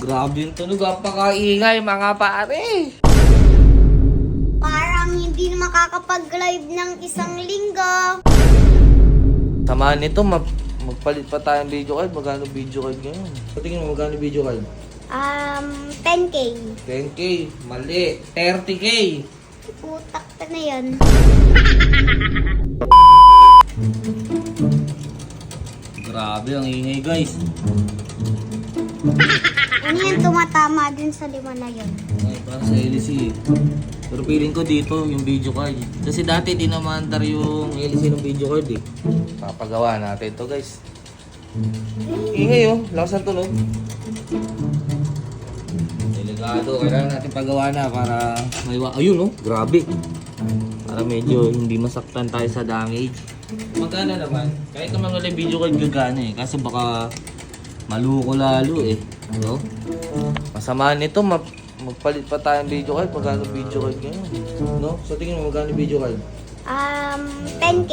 Grabe yung tunog, apakaingay mga pare. Parang hindi makakapag-live ng isang linggo. Samahan nito, mag magpalit pa tayong video card. Magkano video card ngayon? Sa tingin mo, magkano video card? Um, 10k. 10k, mali. 30k. Putak ka na yan. Grabe, ang ingay guys. Ano yan tumatama din sa lima na yun? Ay, para sa LC. Pero feeling ko dito yung video card. Kasi dati di naman dar yung LC ng video card eh. Papagawa natin to guys. Ingay oh, lakas ng tunog. Delikado, kailangan natin pagawa na para may wa- Ayun oh, grabe. Para medyo hindi masaktan tayo sa damage. Magkano naman? Kahit naman wala yung video card gagana eh. Kaso baka maluko lalo eh. No? Masama nito, mag magpalit pa tayong video card. Magkano video card ngayon? No? So tingin mo, magkano video card? Um, 10k.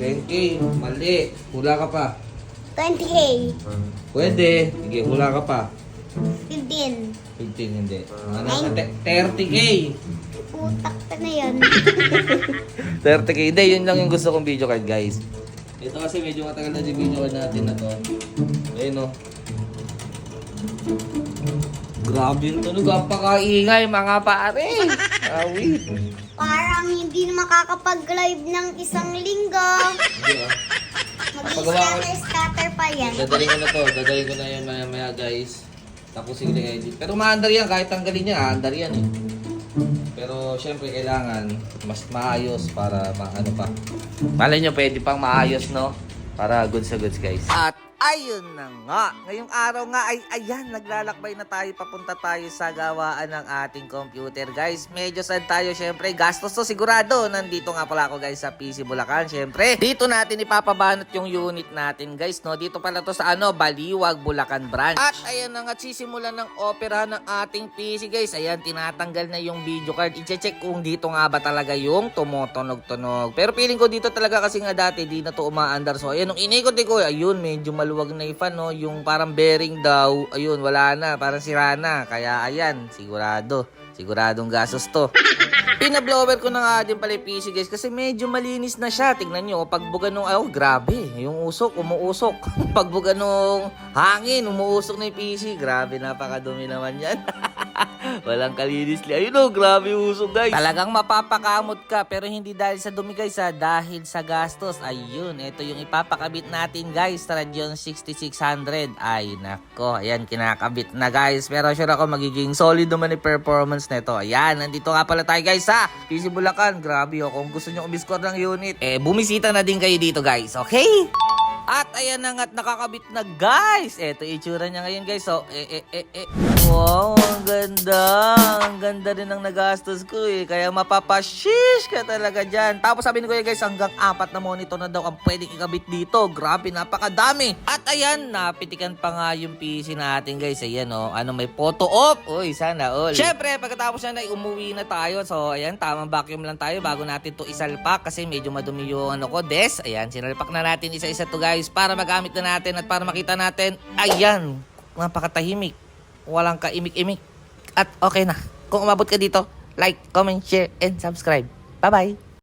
10k, mali. Hula ka pa. 20k. Pwede. Sige, hula ka pa. 15. 15 hindi. Ano sa te- 30k? Putak ka na yan. 30k. Hindi, yun lang yung gusto kong video card, guys. Ito kasi medyo matagal na yung video card natin na to. Ayun, no. Grabe yung tunog. Apakaingay, mga pare. Awi. Parang hindi na makakapag-live ng isang linggo. Pagawa ko- Mag-scatter pa yan. Dadaling ko na to. Dadaling ko na yan maya maya, guys. Tapos sige edit. Pero maandar yan. Kahit tanggalin niya, aandar yan eh. Pero syempre kailangan mas maayos para maano pa. Malay nyo, pwede pang maayos, no? Para goods sa goods, guys. At ayun na nga. Ngayong araw nga ay ayan, naglalakbay na tayo. Papunta tayo sa gawaan ng ating computer, guys. Medyo sad tayo, syempre. Gastos to sigurado. Nandito nga pala ako, guys, sa PC Bulacan, syempre. Dito natin ipapabanot yung unit natin, guys, no? Dito pala to sa ano, Baliwag, Bulacan branch. At ayan na nga, sisimulan ng opera ng ating PC, guys. Ayan, tinatanggal na yung video card. I-check kung dito nga ba talaga yung tumutunog-tunog. Pero feeling ko dito talaga kasi nga dati, di na to umaandar. So, ayan, nung inikot ko, ayun, medyo maluwag na ifan, no? Yung parang bearing daw, ayun, wala na. Parang sira na. Kaya, ayan, sigurado. Siguradong gasos to. Pinablower ko na nga din pala yung PC guys kasi medyo malinis na siya. Tingnan nyo, pagbuga nung, oh grabe, yung usok, umuusok. pagbuga nung hangin, umuusok na yung PC. Grabe, napakadumi naman yan. Walang kalinis li. Ayun oh, grabe usok guys. Talagang mapapakamot ka pero hindi dahil sa dumi guys ha, dahil sa gastos. Ayun, ito yung ipapakabit natin guys sa Radeon 6600. Ay nako, ayan kinakabit na guys. Pero sure ako magiging solid naman yung performance nito. Ayan, nandito nga pala tayo guys ha. PC Bulacan, grabe oh. Kung gusto nyo umiscore ng unit, eh bumisita na din kayo dito guys, okay? At ayan na nga't nakakabit na guys. Ito itsura niya ngayon guys. So, eh, eh, eh, eh. Wow, ang ganda. Ang ganda rin ng nagastos ko eh. Kaya mapapashish ka talaga dyan. Tapos sabi ni Kuya guys, hanggang apat na monitor na daw ang pwedeng ikabit dito. Grabe, napakadami. At ayan, napitikan pa nga yung PC natin guys. Ayan oh, ano may photo op. Uy, sana all. Syempre, pagkatapos yan ay umuwi na tayo. So, ayan, tamang vacuum lang tayo bago natin to isalpak kasi medyo madumi yung ano ko, des. Ayan, sinalpak na natin isa-isa to guys para magamit na natin at para makita natin. Ayan, napakatahimik. Walang kaimik-imik. At okay na. Kung umabot ka dito, like, comment, share, and subscribe. Bye-bye!